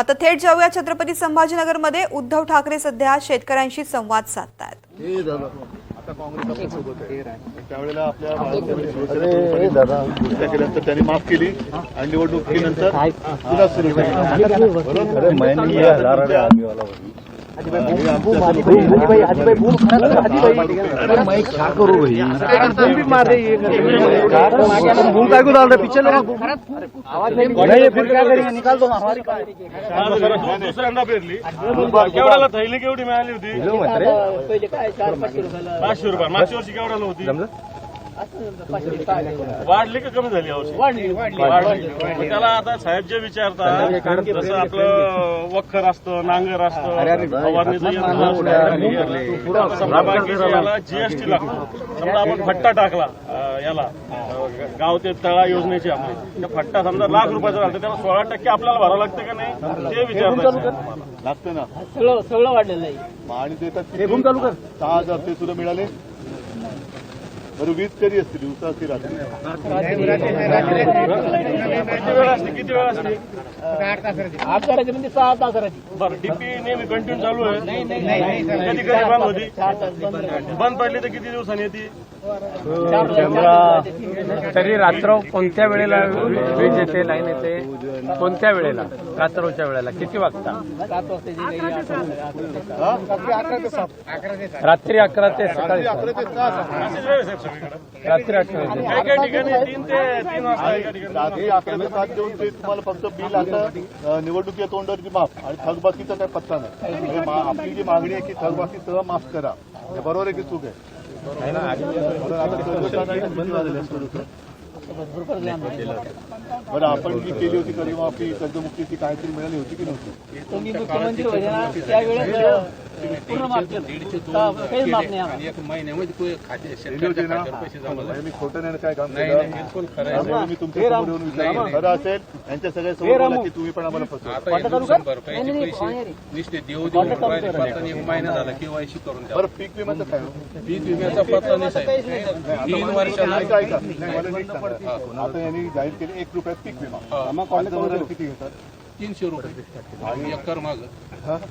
आता थेट जाऊया छत्रपती संभाजीनगरमध्ये उद्धव ठाकरे सध्या शेतकऱ्यांशी संवाद त्यावेळेला आपल्या केल्यानंतर त्यांनी माफ केली आणि निवडणुकीनंतर पुन्हा सुरू दुसऱ्यांदा पेरली केवढ्याला थैली केवढी मिळाली होती? पाचशे रुपये मागच्या वर्षी केवढ्याला होती? वाढली का कमी झाली वाढली मग त्याला आता साहेब जे विचारतात जसं आपलं वखर असतं नांगर असतं फवारणीचं यंत्र असतं. आता समजा बाकीचे याला जीएसटी लागतो. समजा आपण फट्टा टाकला याला गाव ते तळा योजनेची आपली. त्या फट्टा समजा लाख रुपयाचा तर त्याला सोळा टक्के आपल्याला भरावं लागतं का नाही? ते विचारतात. लागतं ना. सगळं सगळं वाढलेलं आहे. आणि देतात? सहा हजार ते सुद्धा मिळाले. बरं वीज कधी असते? दिवसा असते रात्री? किती वेळ असते किती वेळ असते आठ करायची म्हणजे सहा तास करायची बरं डीपी नेहमी कंटिन्यू चालू आहे. कधी कधी बंद होती? बंद पडली तर किती दिवसांनी येते. तरी रात्र कोणत्या वेळेला वीज येते लाईन येते? कोणत्या वेळेला? रात्रच्या वेळेला. किती वाजता. रात्री अकरा ते सकाळी रात्री ठिकाणी तीन ते तीन वाजता एका ठिकाणी देऊन ते तुम्हाला फक्त बिल आता निवडणुकीच्या तोंडावरची माफ आणि थकबाकीचा काही पत्ता नाही. म्हणजे मा- आपली जी मागणी आहे की थकबाकी सह माफ करा. हे बरोबर आहे की चूक आहे? बरं, आता. बरं आपण जी केली होती कर्जमाफी कर्जमुक्ती ती काहीतरी मिळाली होती की नव्हती? तुम्ही मुख्यमंत्री होते ना त्यावेळेस पूर्ण माफ केलं. का- काहीच माफ नाही आम्हाला. दिली होती ना. म्हणजे मी खोटं नाही ना काय काम केलं? त्यामुळे मी तुमच्यासमोर येऊन विचारलं. खरं असेल यांच्या सगळ्या समोर बोला की तुम्ही पण आम्हाला फसवा. नाही, नाही, नाही, पाहुणे. नुसते देऊ देऊ राहिले. पत्ता एक महिना झाला केवायसी करून द्या. बरं पीक विम्याचं काय? हो? पीक विम्याचा पत्ता नाही साहेब. नाही, आता तीन मला- वर्षाला ऐका, ऐका. नाही, मला नीट सांगा. आता यांनी जाहीर केले एक रुपयात पीक विमा. वगैरे किती घेतात? तीनशे रुपये. आणि एकर माग.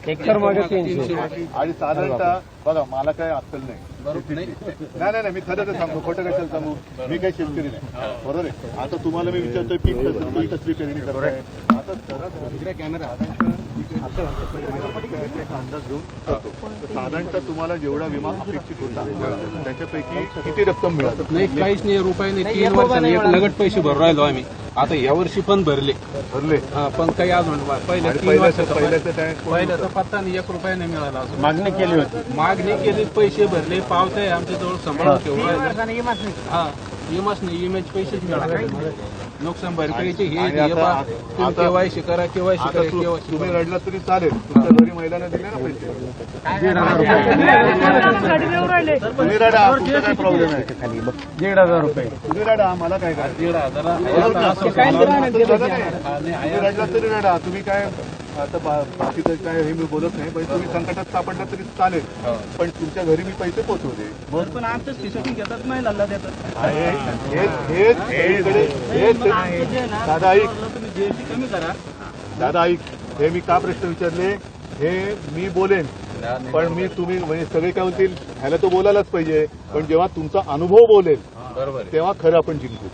एकर मागे तीनशे आणि साधारणतः बघा मला काय अक्कल नाही. बरोबर नाही? नाही नाही नाही, मी खरं तर सांगतो खोटं कशाला सांगू? मी काही शेतकरी नाही. बरोबर आहे? आता तुम्हाला मी विचारतोय पीक कसं तुम्ही कसली खरेदी करताय? आता कॅमेरा अंदाज घेऊन करतो साधारणतः तुम्हाला जेवढा विमा अपेक्षित होता त्याच्यापैकी किती रक्कम मिळाली? नाही काहीच नाही रुपये नाही तीन वर्षांनी एक लगट पैसे भरू राहिलो आम्ही. आता या वर्षी पण भरले. भरले. हा, पण काही अजून पहिल्या आणि तीन पहिल्याचं वर्षाचा पहिल्याचं काय पहिल्याचा पत्ता नाही एक रुपया नाही मिळाला अजून. मागणी केली होती. मागणी केली पैसे भरले पावते आमच्या जवळ सांभाळून ठेवून राहिले. हा विमाच नाही. विम्याचे पैसेच मिळाले. नुकसान भरपाईचे हे आणि हे आता- आता- तुम्ही केवायसी करा केवायसी आता करा तू- केवायसी तुम्ही रडला तरी चालेल तुमच्या घरी महिलांना दिले ना पैसे तुम्ही रडा तुमचा काय प्रॉब्लेम आहे दीड हजार रुपये तुम्ही रडा मला काय काय दीड हजार तुम्ही नाही रडला तरी रडा तुम्ही काय आता बा- बाकीचं काय हे मी बोलत नाही पण तुम्ही संकटात सापडला तरी चालेल पण तुमच्या घरी मी पैसे पोहोचवते पण आमचं स्पेशल घेतात देतात. हेच हेच सगळीकडे हेच दादा ऐक. तुम्ही जीएसटी कमी करा दादा ऐक. हे मी का प्रश्न विचारले? हे मी बोलेन. पण मी तुम्ही म्हणजे सगळे काय होतील ह्याला तो बोलायलाच पाहिजे. पण जेव्हा तुमचा अनुभव बोलेल तेव्हा खरं आपण जिंकू.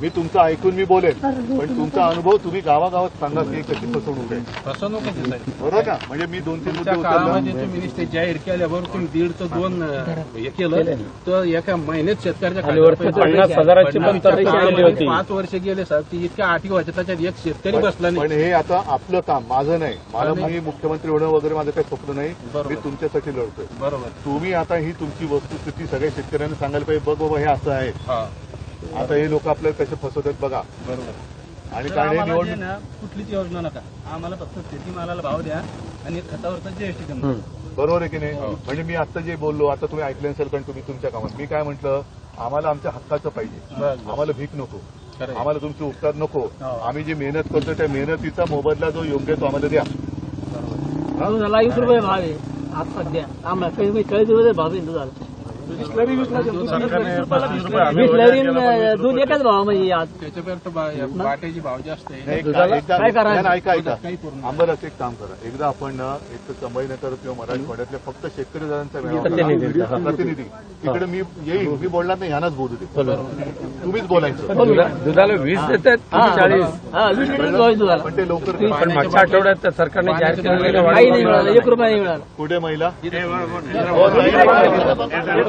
मी तुमचं ऐकून मी बोलेन पण तुमचा अनुभव तुम्ही गावागावात सांगा की कशी फसवणूक आहे. फसवणूक. बरोबर ना म्हणजे मी दोन तीन मुद्दे त्या काळामध्ये उचलला तुम्ही नुसते जाहीर केल्याबरोबर तुम्ही दीडचं दोन अं, हे केलं तर एका महिन्यात शेतकऱ्याच्या पण पण. पाच वर्ष गेले साहेब ती इतक्या आठी व्हायच्या त्याच्यात एक शेतकरी बसला पण नाही हे आता आपलं काम माझं नाही. मला मी मुख्यमंत्री होणं वगैरे माझं काही स्वप्न नाही. मी तुमच्यासाठी लढतोय. बरोबर. तुम्ही आता ही तुमची वस्तुस्थिती सगळ्या शेतकऱ्यांना सांगायला पाहिजे बघ बाबा हे असं आहे हा. आता हे लोक आपल्याला कसे फसवतात बघा. बरोबर. आणि काय हे निवडणूक ना कुठलीच योजना नका. आम्हाला फक्त शेतीमालाला भाव द्या आणि खतावरचा जीएसटी कमी. बरोबर आहे की नाही? हो. म्हणजे मी आता जे बोललो आता तुम्ही ऐकलं असेल कारण तुम्ही तुमच्या कामात. मी काय म्हटलं आम्हाला आमच्या हक्काचं पाहिजे. बरं. आम्हाला भीक नको. आम्हाला तुमचे उपकार नको. हो. आम्ही जी मेहनत करतो त्या मेहनतीचा मोबदला जो योग्य तो आम्हाला द्या. वीस रुपये भाव आहे आज सध्या. आम्हाला काही चाळीस रुपये भाव झाला दूध एकच भाव म्हणजे आज भाव जास्त काय ऐका एक काम करा. एकदा आपण ना एक तर संभाजीनगर किंवा मराठवाड्यातले फक्त शेतकरी दादांचा प्रतिनिधी. तिकडे मी येईन मी बोलणार नाही ह्यानाच बोलू दे. तुम्हीच बोलायचं. दुधा- दुधाला वीस देतात तुम्ही चाळीस. हा पण ते लवकर पण मागच्या आठवड्यात सरकारने जाहीर केलेलं काही नाही मिळालं. एक रुपया नाही मिळाला. कुठे महिला.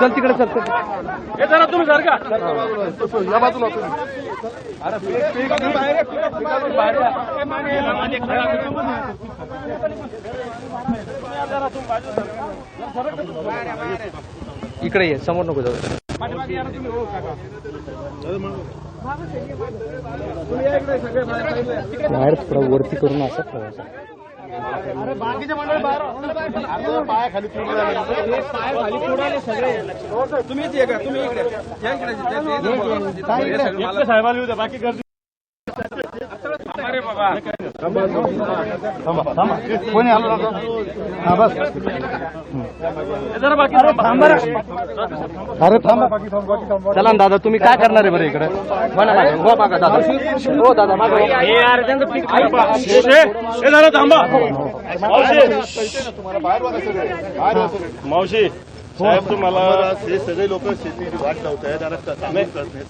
चल तिकडे चल. हे जरा तुम्ही सर का या बाजूला इकडे ये समोर नको जाऊ. बाहेर थोडं वरती करून असं ठेवायचं पायाखाली चुकलं झालं. साहेबाला येऊ द्या बाकी गर्दी कोणी आलं? हा बस. अरे थांबा. चला ना दादा तुम्ही काय करणार आहे बरं इकडे? म्हणा मागे. मागा दादा. हो दादा मागा. जरा थांबा. मावशी. साहेब तुम्हाला हे सगळे लोक शेतीची वाट लावत आहेत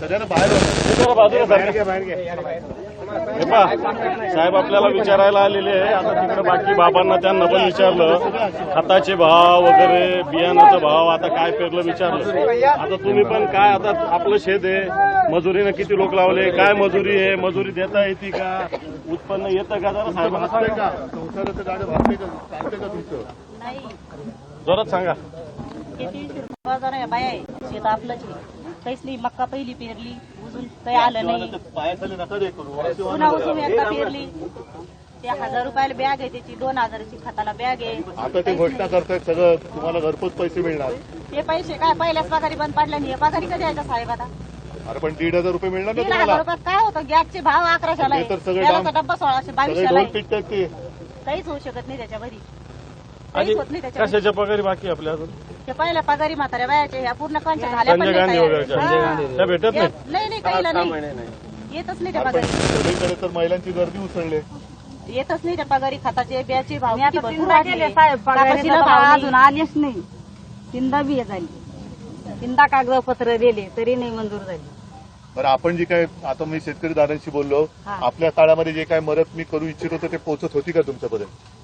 सगळ्यांना बाहेर बाजूला साहेब आपल्याला विचारायला आलेले आहे. आता तिकडे बाकी बाबांना त्यांना पण विचारलं. खताचे भाव वगैरे बियाणाचा भाव आता काय पेरलं विचारलं. आता तुम्ही पण काय आता आपलं शेत आहे. मजुरीनं किती लोक लावले? काय मजुरी आहे? मजुरी देता येते का? उत्पन्न येतं का? जरा साहेब भागतंय सांगा का संसाराचं गाडं भागतंय का चालतंय का तुमचं जोरात सांगा. किती बाजार आहे बाया आहे शेत आपलंच काहीच नाही मक्का पहिली पेरली. काही आलं नाही. पायाखाली नका दे करू. अशी पुन्हा उजून एकदा पेरली. ते हजार रुपयाला बॅग आहे त्याची दोन हजाराची खताला बॅग आहे. आता ते घोषणा करतायत सगळं तुम्हाला घरपोच पैसे मिळणार. ते पैसे काय पहिल्याच पगारी बंद पडल्या नाही हे पगारी कधी यायचा साहेब आता? अरे पण दीड हजार रुपये मिळणार ना दीड हजार तुम्हाला? रुपयात काय होतं? गॅसचे भाव अकराशेला तर त्याला तर डाम- डब्बा सोळाशे सगळे बावीसशेला ढोल आहे. पिटतात ते. काहीच होऊ शकत नाही त्याच्यामध्ये. आणि काहीच होत नाही त्याच्यामध्ये. कशाच्या पगारी बाकी आपल्या अजून? ते पहिल्या पगारी म्हाताऱ्या बायाच्या ह्या पूर्ण कंच्या झाल्या पण संजय नाही गांधी तयार. वगैरेच्या. हा. त्या भेटत नाही. येत- नाही नाही काहीला नाही. येतच नाही त्या पगारी. सगळीकडे तर महिलांची गर्दी उसळले. येतच नाही त्या पगारी खताचे बियाचे भाव मी आता किती भरपूर तीनदा वाढले. गेले साहेब कापसाला पगारीला भाव नाही. अजून आलेच नाही. तीनदा बी झाली. तीनदा कागदपत्र दिले तरी नाही मंजूर झाली. बरं आपण जी काय आता मी शेतकरी दादांशी बोललो. हा. आपल्या काळामध्ये जे काय मदत मी करू इच्छित होतो ते पोहोचत होती का तुमच्यापर्यंत?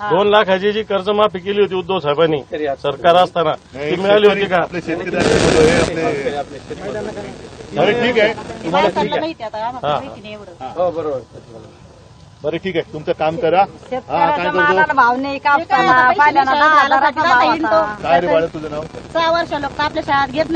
दोन लाखाची जी कर्जमाफी केली होती उद्धव साहेबांनी सरकार असताना ती मिळाली होती का? आपले शेतकरी हे आपले बरं ठीक आहे. माहिती नाही एवढं. बरं ठीक आहे. तुमचं काम करा. हा काय करतो? भाव नाही कापताना दहा हजाराचा भाव काय रे बाळा तुझं नाव? सहा वर्ष लोक आपल्या शाळेत घेत नाही.